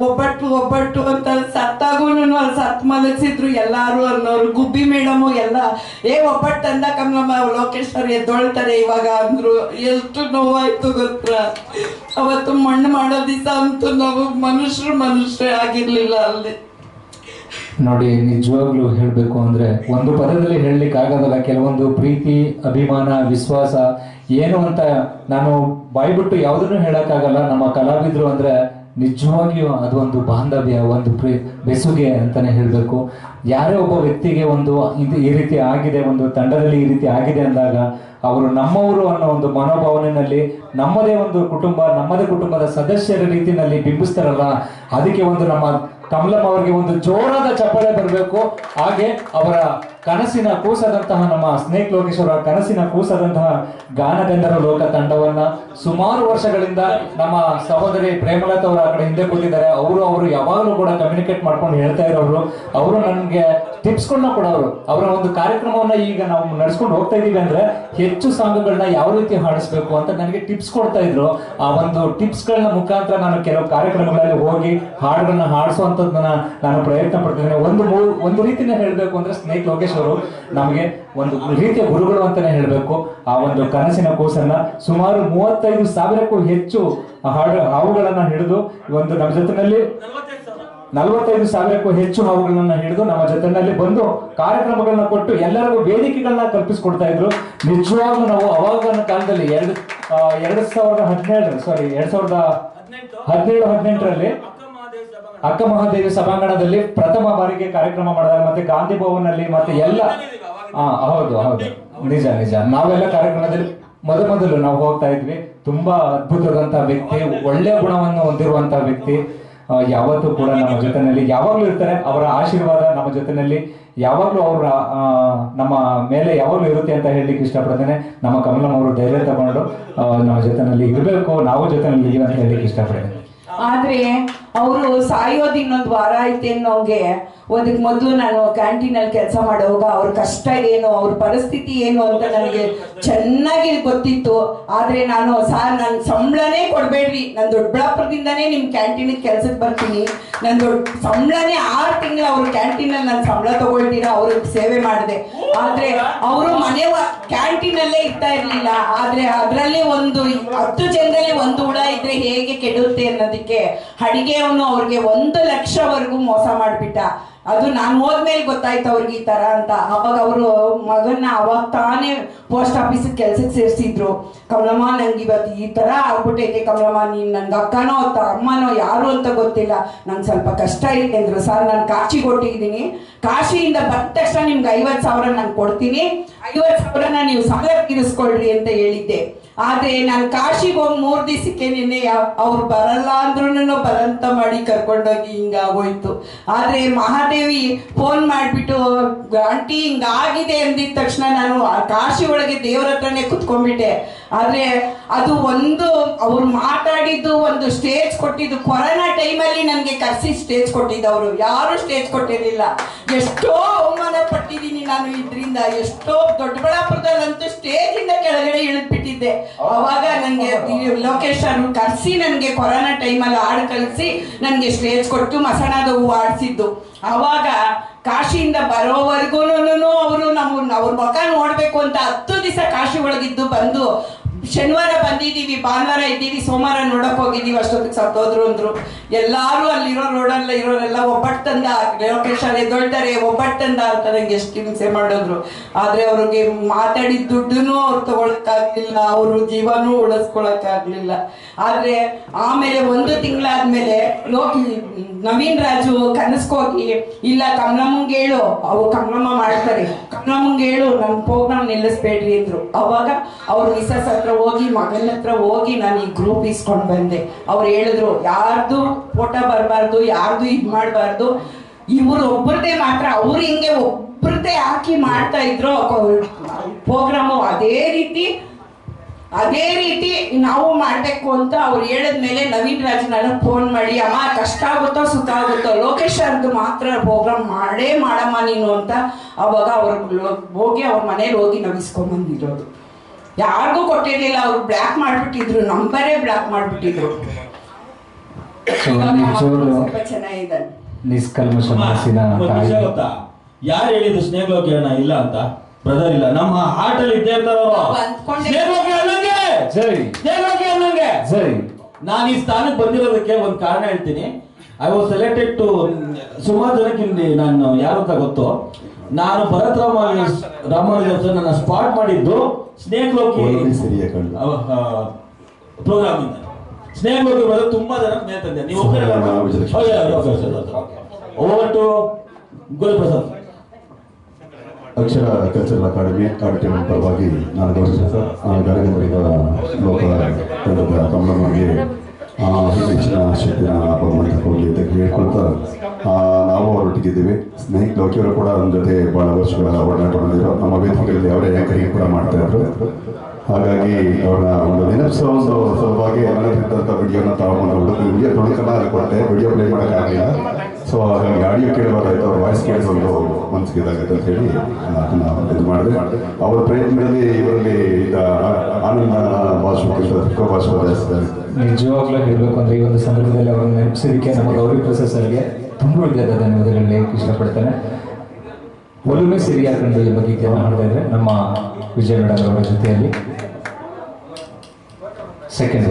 ಒಬ್ಬಟ್ಟು ಒಬ್ಬಟ್ಟು ಅಂತ ಸತ್ತಾಗೂ ಅಲ್ಲಿ ಸತ್ ಮಲಗಿಸಿದ್ರು ಎಲ್ಲಾರು ಅನ್ನೋರು. ಗುಬ್ಬಿ ಮೇಡಮು ಎಲ್ಲ, ಏ, ಒಬ್ಬಟ್ಟು ಅಂದ ಕಮಲಮ್ಮ, ಲೋಕೇಶ್ವರ್ ಎದ್ದೊಳ್ತಾರೆ ಇವಾಗ ಅಂದ್ರು. ಎಷ್ಟು ನೋವಾಯ್ತು ಗೊತ್ತ? ಅವತ್ತು ಮಣ್ಣು ಮಾಡೋ ದಿವಸ ಅಂತೂ ನಾವು ಮನುಷ್ಯರು ಮನುಷ್ಯ ಆಗಿರ್ಲಿಲ್ಲ ಅಲ್ಲಿ. ನೋಡಿ, ನಿಜವಾಗ್ಲೂ ಹೇಳಬೇಕು ಅಂದ್ರೆ, ಒಂದು ಪದದಲ್ಲಿ ಹೇಳಲಿಕ್ಕೆ ಆಗೋದಲ್ಲ ಕೆಲವೊಂದು ಪ್ರೀತಿ, ಅಭಿಮಾನ, ವಿಶ್ವಾಸ, ಏನು ಅಂತ ನಾನು ಬಾಯ್ಬಿಟ್ಟು ಯಾವುದನ್ನು ಹೇಳಕ್ಕಾಗಲ್ಲ. ನಮ್ಮ ಕಲಾವಿದ್ರು ಅಂದ್ರೆ ನಿಜವಾಗಿಯೂ ಅದೊಂದು ಬಾಂಧವ್ಯ, ಒಂದು ಪ್ರೀ, ಬೆಸುಗೆ ಅಂತಾನೆ ಹೇಳಬೇಕು. ಯಾರೇ ಒಬ್ಬ ವ್ಯಕ್ತಿಗೆ ಒಂದು ಇದು ಈ ರೀತಿ ಆಗಿದೆ, ಒಂದು ತಂಡದಲ್ಲಿ ಈ ರೀತಿ ಆಗಿದೆ ಅಂದಾಗ, ಅವರು ನಮ್ಮವರು ಅನ್ನೋ ಒಂದು ಮನೋಭಾವನೆಯಲ್ಲಿ ನಮ್ಮದೇ ಒಂದು ಕುಟುಂಬ, ನಮ್ಮದೇ ಕುಟುಂಬದ ಸದಸ್ಯರ ರೀತಿಯಲ್ಲಿ ಬಿಂಬಿಸ್ತಾರಲ್ಲ, ಅದಕ್ಕೆ ಒಂದು ನಮ್ಮ ಕಮಲಮ್ಮ ಅವರಿಗೆ ಒಂದು ಜೋರಾದ ಚಪ್ಪಳೆ ಬರಬೇಕು. ಹಾಗೆ ಅವರ ಕನಸಿನ ಕೂಸದಂತಹ ನಮ್ಮ ಸ್ನೇಕ್ ಲೋಕೇಶ್ವರ ಕನಸಿನ ಕೂಸದಂತಹ ಗಾನಗಂಧರ್ವ ಲೋಕ ತಂಡವನ್ನ ಸುಮಾರು ವರ್ಷಗಳಿಂದ ನಮ್ಮ ಸಹೋದರಿ ಪ್ರೇಮಲತಾ ಅವರು ಆ ಕಡೆ ಹಿಂದೆ ಕೂತಿದ್ದಾರೆ. ಅವರು ಅವರು ಯಾವಾಗಲೂ ಕೂಡ ಕಮ್ಯುನಿಕೇಟ್ ಮಾಡ್ಕೊಂಡು ಹೇಳ್ತಾ ಇರೋರು. ಅವರು ನನಗೆ ಟಿಪ್ಸ್ಗಳನ್ನ ಕೊಡೋರು ಅವರ. ಒಂದು ಕಾರ್ಯಕ್ರಮವನ್ನ ಈಗ ನಾವು ನಡ್ಸ್ಕೊಂಡು ಹೋಗ್ತಾ ಇದೀವಿ ಅಂದ್ರೆ ಹೆಚ್ಚು ಸಾಂಗ್ಗಳನ್ನ ಯಾವ ರೀತಿ ಹಾಡಿಸ್ಬೇಕು ಅಂತ ನನಗೆ ಟಿಪ್ಸ್ ಕೊಡ್ತಾ ಇದ್ರು. ಆ ಒಂದು ಟಿಪ್ಸ್ ಗಳನ್ನ ಮುಖಾಂತರ ನಾನು ಕೆಲವು ಕಾರ್ಯಕ್ರಮಗಳಲ್ಲಿ ಹೋಗಿ ಹಾಡುಗಳನ್ನ ಹಾಡಿಸುವಂತದನ್ನ ನಾನು ಪ್ರಯತ್ನ ಪಡ್ತಿದ್ದೇನೆ. ಒಂದು ಒಂದು ರೀತಿನ ಹೇಳಬೇಕು ಅಂದ್ರೆ ಸ್ನೇಹಿತ್ ಲೋಕೇಶ್ ಅವರು ನಮಗೆ ಒಂದು ರೀತಿಯ ಗುರುಗಳು ಅಂತಾನೆ ಹೇಳಬೇಕು. ಆ ಒಂದು ಕನಸಿನ ಕೂಸನ್ನ ಸುಮಾರು ಮೂವತ್ತೈದು ಸಾವಿರಕ್ಕೂ ಹೆಚ್ಚು ಹಾಡು ಹಾವುಗಳನ್ನ ಹಿಡಿದು ಒಂದು ನಮ್ಮ ಜೊತೆನಲ್ಲಿ ನಲವತ್ತೈದು ಸಾವಿರಕ್ಕೂ ಹೆಚ್ಚು ಹಾವುಗಳನ್ನ ಹಿಡಿದು ನಮ್ಮ ಜೊತೆನಲ್ಲಿ ಬಂದು ಕಾರ್ಯಕ್ರಮಗಳನ್ನ ಕೊಟ್ಟು ಎಲ್ಲರಿಗೂ ವೇದಿಕೆಗಳನ್ನ ಕಲ್ಪಿಸಿಕೊಡ್ತಾ ಇದ್ರು. ನಿಜವಾಗ್ಲೂ ನಾವು ಅವಾಗಿನ ಕಾಲದಲ್ಲಿ ಎರಡು ಎರಡು ಸಾವಿರದ ಹದಿನೇಳು ಸಾರಿ ಎರಡ್ ಸಾವಿರದ ಹದಿನೇಳು ಹದಿನೆಂಟರಲ್ಲಿ ಅಕ್ಕ ಮಹಾದೇವಿ ಸಭಾಂಗಣದಲ್ಲಿ ಪ್ರಥಮ ಬಾರಿಗೆ ಕಾರ್ಯಕ್ರಮ ಮಾಡಿದಾಗ ಮತ್ತೆ ಗಾಂಧಿ ಭವನಲ್ಲಿ ಮತ್ತೆ ಎಲ್ಲ ಹ ಹೌದು ಹೌದು. ನಿಜ ನಿಜ. ನಾವೆಲ್ಲ ಕಾರ್ಯಕ್ರಮದಲ್ಲಿ ಮೊದ ಮೊದಲು ನಾವು ಹೋಗ್ತಾ ಇದ್ವಿ. ತುಂಬಾ ಅದ್ಭುತವಾದಂತಹ ವ್ಯಕ್ತಿ ಒಳ್ಳೆಯ ಗುಣವನ್ನು ಹೊಂದಿರುವಂತಹ ವ್ಯಕ್ತಿ. ಯಾವತ್ತೂ ಕೂಡ ನಮ್ಮ ಜೊತೆನಲ್ಲಿ ಯಾವಾಗ್ಲೂ ಇರ್ತಾರೆ. ಅವರ ಆಶೀರ್ವಾದ ನಮ್ಮ ಜೊತೆನಲ್ಲಿ ಯಾವಾಗ್ಲೂ ಅವರ ನಮ್ಮ ಮೇಲೆ ಯಾವಾಗ್ಲೂ ಇರುತ್ತೆ ಅಂತ ಹೇಳಲಿಕ್ಕೆ ಇಷ್ಟಪಡ್ತೇನೆ. ನಮ್ಮ ಕಮಲಂ ಅವರು ಧೈರ್ಯ ತಗೊಂಡು ನಮ್ಮ ಜೊತೆನಲ್ಲಿ ಇರಬೇಕು, ನಾವು ಜೊತೆನಲ್ಲಿ ಅಂತ ಹೇಳಲಿಕ್ಕೆ ಇಷ್ಟಪಡ್ತೇನೆ. ಆದ್ರೆ ಅವರು ಸಾಯೋದು ಇನ್ನೊಂದು ವಾರ ಐತೆ ಅನ್ನೋಂಗೆ ಅದಕ್ಕೆ ಮೊದಲು ನಾನು ಕ್ಯಾಂಟೀನಲ್ಲಿ ಕೆಲಸ ಮಾಡುವಾಗ ಅವ್ರ ಕಷ್ಟ ಏನು, ಅವ್ರ ಪರಿಸ್ಥಿತಿ ಏನು ಅಂತ ನನಗೆ ಚೆನ್ನಾಗಿ ಗೊತ್ತಿತ್ತು. ಆದ್ರೆ ನಾನು ಸಾರ್ ನನ್ ಸಂಬಳನೇ ಕೊಡ್ಬೇಡ್ರಿ. ನಾನು ದೊಡ್ಡಬಳ್ಳಾಪುರದಿಂದನೇ ನಿಮ್ ಕ್ಯಾಂಟೀನ್ ಕೆಲ್ಸಕ್ಕೆ ಬರ್ತೀನಿ. ನನ್ ದೊಡ್ಡ ಸಂಬಳನೇ ಆರು ತಿಂಗಳು ಅವ್ರ ಕ್ಯಾಂಟೀನಲ್ಲಿ ನಾನು ಸಂಬಳ ತಗೊಳ್ತೀರಾ ಅವ್ರಿಗೆ ಸೇವೆ ಮಾಡಿದೆ. ಆದ್ರೆ ಅವರು ಮನೆ ಕ್ಯಾಂಟೀನ್ ಅಲ್ಲೇ ಇರ್ತಾ ಇರ್ಲಿಲ್ಲ. ಆದ್ರೆ ಅದರಲ್ಲಿ ಒಂದು ಹತ್ತು ಜನರಲ್ಲಿ ಒಂದು ಇದ್ರೆ ಹೇಗೆ ಕೆಡುತ್ತೆ ಅನ್ನೋದಕ್ಕೆ ಅಡಿಗೆ ಅವನು ಅವ್ರಿಗೆ ಒಂದು ಲಕ್ಷವರೆಗೂ ಮೋಸ ಮಾಡಿಬಿಟ್ಟ. ಅದು ನಾನು ಹೋದ್ಮೇಲೆ ಗೊತ್ತಾಯ್ತು ಅವ್ರಿಗೆ ಈ ತರ ಅಂತ. ಅವಾಗ ಅವರು ಮಗನ್ನ ಅವಾಗ ತಾನೇ ಪೋಸ್ಟ್ ಆಫೀಸ್ ಕೆಲ್ಸಕ್ಕೆ ಸೇರಿಸಿದ್ರು. ಕಮಲಮ್ಮ ನಂಗೆ ಇವತ್ತು ಈ ತರ ಆಗ್ಬಿಟ್ಟೈತೆ ಕಮಲಮ್ಮ, ನೀನ್ ನನ್ಗೆ ಅಕ್ಕನೋ ಅಂತ ಅಮ್ಮನೋ ಯಾರು ಅಂತ ಗೊತ್ತಿಲ್ಲ. ನಂಗೆ ಸ್ವಲ್ಪ ಕಷ್ಟ ಇದೆ ಅಂದ್ರು. ಸರ್, ನಾನು ಕಾಶಿ ಕೊಟ್ಟಿದ್ದೀನಿ ಕಾಶಿಯಿಂದ ಬಂದ ತಕ್ಷಣ ನಿಮ್ಗೆ ಐವತ್ತು ಸಾವಿರ ನಾನು ಕೊಡ್ತೀನಿ. ಐವತ್ತು ಸಾವಿರನ ನೀವು ಸಾಲ ತೀರಿಸ್ಕೊಳ್ರಿ ಅಂತ ಹೇಳಿದ್ದೆ. ಆದ್ರೆ ನಾನು ಕಾಶಿಗೆ ಹೋಗಿ ಮೂರ್ ದಿವಸಕ್ಕೆ ನಿನ್ನೆ ಅವ್ರು ಬರಲ್ಲ ಅಂದ್ರೂ ಬರಂತ ಮಾಡಿ ಕರ್ಕೊಂಡೋಗಿ ಹಿಂಗಾಗೋಯ್ತು ಆದ್ರೆ ಮಹಾದೇವಿ ಫೋನ್ ಮಾಡ್ಬಿಟ್ಟು, ಆಂಟಿ ಹಿಂಗಾಗಿದೆ ಅಂದಿದ ತಕ್ಷಣ ನಾನು ಕಾಶಿ ಒಳಗೆ ದೇವ್ರ ಹತ್ರನೇ ಕುತ್ಕೊಂಡ್ಬಿಟ್ಟೆ. ಆದ್ರೆ ಅದು ಒಂದು ಅವ್ರು ಮಾತಾಡಿದ್ದು ಒಂದು ಸ್ಟೇಜ್ ಕೊಟ್ಟಿದ್ದು ಕೊರೋನಾ ಟೈಮಲ್ಲಿ ನನಗೆ ಕರ್ಸಿ ಸ್ಟೇಜ್ ಕೊಟ್ಟಿದ್ದವರು. ಯಾರು ಸ್ಟೇಜ್ ಕೊಟ್ಟಿರಲಿಲ್ಲ. ಎಷ್ಟೋ ಅವಮಾನ ಪಟ್ಟಿದ್ದೀನಿ ನಾನು ಇದರಿಂದ. ಎಷ್ಟೋ ದೊಡ್ಡಬಳ್ಳಾಪುರದಲ್ಲಂತೂ ಸ್ಟೇಜ್ ಇಂದ ಕೆಳಗಡೆ ಇಳಿದ್ಬಿಟ್ಟಿದ್ದೆ. ಅವಾಗ ನನಗೆ ಲೋಕೇಶ್ ಅವರು ಕರ್ಸಿ ನನಗೆ ಕೊರೋನಾ ಟೈಮಲ್ಲಿ ಹಾಡು ಕಳಿಸಿ ನನಗೆ ಸ್ಟೇಜ್ ಕೊಟ್ಟು ಮಸಣದ ಹೂವು ಆಡಿಸಿದ್ದು ಅವಾಗ ಕಾಶಿಯಿಂದ ಬರೋವರೆಗೂ ಅವರು ನಮ್ಮ ಅವ್ರ ಮುಖ ನೋಡ್ಬೇಕು ಅಂತ ಹತ್ತು ದಿವಸ ಕಾಶಿ ಒಳಗಿದ್ದು ಬಂದು ಶನಿವಾರ ಬಂದಿದ್ದೀವಿ, ಭಾನುವಾರ ಇದ್ದೀವಿ, ಸೋಮವಾರ ನೋಡಕ್ ಹೋಗಿದ್ದೀವಿ, ಅಷ್ಟೊತ್ತಿಗೆ ಸತ್ತೋದ್ರು ಅಂದ್ರು. ಎಲ್ಲಾರು ಅಲ್ಲಿರೋ ರೋಡಲ್ಲ ಇರೋರೆಲ್ಲ ಒಬ್ಬಟ್ಟು ತಂದ ಲೋಕೇಶ್ ಅವ್ರು ಎದ್ದೊಳ್ತಾರೆ ಒಬ್ಬಟ್ಟು ತಂದ ಅಂತ ನಂಗೆ ಎಷ್ಟು ಹಿಂಸೆ ಮಾಡಿದ್ರು. ಆದ್ರೆ ಅವ್ರಿಗೆ ಮಾತಾಡಿದ ದುಡ್ಡನ್ನು ಅವ್ರು ತಗೊಳಕ್ಕಾಗ್ಲಿಲ್ಲ, ಅವರು ಜೀವನೂ ಉಳಿಸ್ಕೊಳಕ್ಕಾಗ್ಲಿಲ್ಲ. ಆದ್ರೆ ಆಮೇಲೆ ಒಂದು ತಿಂಗಳಾದ್ಮೇಲೆ ಲೋಕಿ ನವೀನ್ ರಾಜು ಕನಸ್ಕೋಗಿ ಇಲ್ಲ ಕಮಲಮ್ಮಂಗೆ ಹೇಳು, ಅವು ಕಮಲಮ್ಮ ಮಾಡ್ತಾರೆ. ಕಮಲಮ್ಮಂಗೆ ಹೇಳು ನಮ್ಮ ಪ್ರೋಗ್ರಾಮ್ ನಿಲ್ಲಿಸ್ಬೇಡ್ರಿ ಅಂದ್ರು. ಅವಾಗ ಅವ್ರ ಮಿಸಸ್ ಹತ್ರ ಹೋಗಿ, ಮಗನ ಹತ್ರ ಹೋಗಿ ನಾನು ಈ ಗ್ರೂಪ್ ಇಸ್ಕೊಂಡು ಬಂದೆ. ಅವ್ರು ಹೇಳಿದ್ರು, ಯಾರ್ದು ಫೋಟೋ ಬರಬಾರ್ದು, ಯಾರ್ದು ಇದು ಮಾಡಬಾರ್ದು, ಇವ್ರು ಒಬ್ಬರದೇ ಮಾತ್ರ, ಅವ್ರು ಹಿಂಗೆ ಒಬ್ಬರದೇ ಹಾಕಿ ಮಾಡ್ತಾ ಇದ್ರು. ಪ್ರೋಗ್ರಾಮು ಅದೇ ರೀತಿ ಅದೇ ರೀತಿ ನಾವು ಮಾಡ್ಬೇಕು ಅಂತ ಅವ್ರು ಹೇಳಿದ್ಮೇಲೆ ನವೀನ್ ರಾಜ್ ನನಗೆ ಫೋನ್ ಮಾಡಿ, ಅಮ್ಮ, ಕಷ್ಟ ಆಗುತ್ತೋ, ಸುಖ ಆಗುತ್ತೋ, ಲೋಕೇಶ್ ಅವ್ರದ್ದು ಮಾತ್ರ ಪ್ರೋಗ್ರಾಮ್ ಮಾಡೇ ಮಾಡಮ್ಮ ನೀನು ಅಂತ. ಅವಾಗ ಅವ್ರ ಹೋಗಿ ಅವ್ರ ಮನೇಲಿ ಹೋಗಿ ನಾವು ಇಸ್ಕೊಂಬಂದಿರೋದು ಯಾರಿಗೂ ಕೊಟ್ಟಿರ್ಲಿಲ್ಲ ಅವ್ರು ಬ್ಲಾಕ್ ಮಾಡ್ಬಿಟ್ಟಿದ್ರು ನಂಬರೇ ಬ್ಲಾಕ್ ಮಾಡ್ಬಿಟ್ಟಿದ್ರು. ನಿಷ್ಕಲ್ಮಶ ಮನಸ್ಸಿನ ತಾಯಿ ಗೊತ್ತಾ? ಯಾರು ಹೇಳಿದ್ರು ಅಣ್ಣ ಇಲ್ಲ ಅಂತ? ಬ್ರದರ್ ಇಲ್ಲ. ನಮ್ಮ ಹಾರ್ಟ್ ಅಲ್ಲಿ ಇದ್ದೇ ಜೈ ನಾನು ಈ ಸ್ಥಾನಕ್ಕೆ ಬಂದಿರೋದಕ್ಕೆ ಒಂದು ಕಾರಣ ಹೇಳ್ತೀನಿ. ಐ ವಾಸ್ ಸೆಲೆಕ್ಟೆಡ್ ಟು ಸುಮಾರು ಜನಕ್ಕೆ ಇಲ್ಲಿ ನಾನು ಯಾರು ಅಂತ ಗೊತ್ತು. ನಾನು ಭರತ್ ರಾಮ ರಾಮಾನುಜ ಸರ್ ನನ್ನ ಸ್ಪಾಟ್ ಮಾಡಿದ್ದು ಸ್ನೇಹ ಲೋಕಿ ಪ್ರೋಗ್ರಾಮ್ ಇಂದ. ಸ್ನೇಹ ಲೋಕಿ ಬರೋದು ತುಂಬಾ ಜನ ಮೇಲೆ ತಂದೆ ನೀವು. Over to Guruprasad Akshara cultural academy auditorium ಪರವಾಗಿ ನಾನು ಗೌರವಿಸಿದ ಗರಗಂಬರಿಗ ಲೋಕ ತಂಡದ ಆ, ಹೆಚ್ಚಿನ ಶಕ್ತಿಯನ್ನು ಭಗವಂತ ಕೊಡಲಿ ಅಂತ ಹೇಳ್ಕೊಳ್ತಾ ನಾವು ಅವರೊಟ್ಟಿಗಿದ್ದೀವಿ ಸ್ನೇಹಿತ ಲೋಕಿಯವರು ಕೂಡ ನಮ್ಮ ಜೊತೆ ಬಹಳ ವರ್ಷಗಳ ಒಡನಾಟ ನಮ್ಮ ವೇದಿಕೆಯಲ್ಲಿ ಅವರೇ ಆ್ಯಂಕರಿಂಗ್ ಕೂಡ ಮಾಡ್ತಾ ಇದ್ರು. ಹಾಗಾಗಿ ಅವರ ಒಂದು ನೆನಪಿಸೋ ಒಂದು ಸಲುವಾಗಿ ನನ್ನಲ್ಲಿದ್ದಂಥ ವಿಡಿಯೋನ ಹುಡುಗ ವಿಡಿಯೋ ಅಲ್ಲಿ ಕೊಟ್ಟೆ. ವಿಡಿಯೋ ಪ್ಲೇ ಮಾಡೋಕ್ಕಾಗಲಿಲ್ಲ. ಸೊ ಹಾಗಾಗಿ ಆಡಿಯೋ ಕೇಳಬೇಕಾಯ್ತು ಅವ್ರ ವಾಯ್ಸ್ ಕೇಳಿಸೋದು ಮನಸ್ಸಿಗೆ ಇದಾಗುತ್ತೆ ಅಂತ ಹೇಳಿ ಅದನ್ನು ಇದು ಮಾಡಿದೆ. ಅವರ ಪ್ರಯತ್ನದಲ್ಲಿ ಇವರಲ್ಲಿ ಆನಂದ ಭಾಷೆ ಭಾಷೆ ನಿಜವಾಗ್ಲೂ ಹೇಳ್ಬೇಕು ಅಂದ್ರೆ ಈ ಒಂದು ಸಂದರ್ಭದಲ್ಲಿ ಅವರನ್ನು ನೆನಪಿಸೋದಕ್ಕೆ ನಮ್ಮ ಗೌರಿ ಪ್ರಸಾದ್ ಸರ್ಗೆ ತುಂಬ ಹೃದಯದ ಧನ್ಯವಾದಗಳನ್ನ ಹೇಳಕ್ಕೆ ಇಷ್ಟಪಡ್ತೇನೆ ಒಲುಮೆ ಸಿರಿಯ ಕಂಡು ಬಗ್ಗೆ ಗೀತೆಯನ್ನು ಹಾಡ್ತಾ ಇದ್ರೆ ನಮ್ಮ ವಿಜಯ ಮೇಡಮ್ ಅವರ ಜೊತೆಯಲ್ಲಿ. ಸೆಕೆಂಡ್